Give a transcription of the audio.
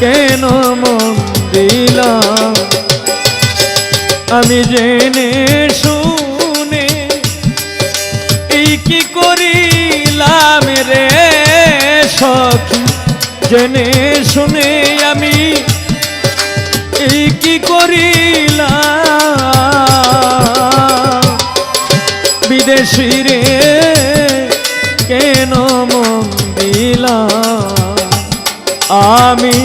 কেন মন দিলাম? আমি জেনে শুনে এই কি করিলাম রে সখী? জেনে শুনে আমি এই কি করিলাম? বিদেশি রে, কেন মন দিলাম? আমি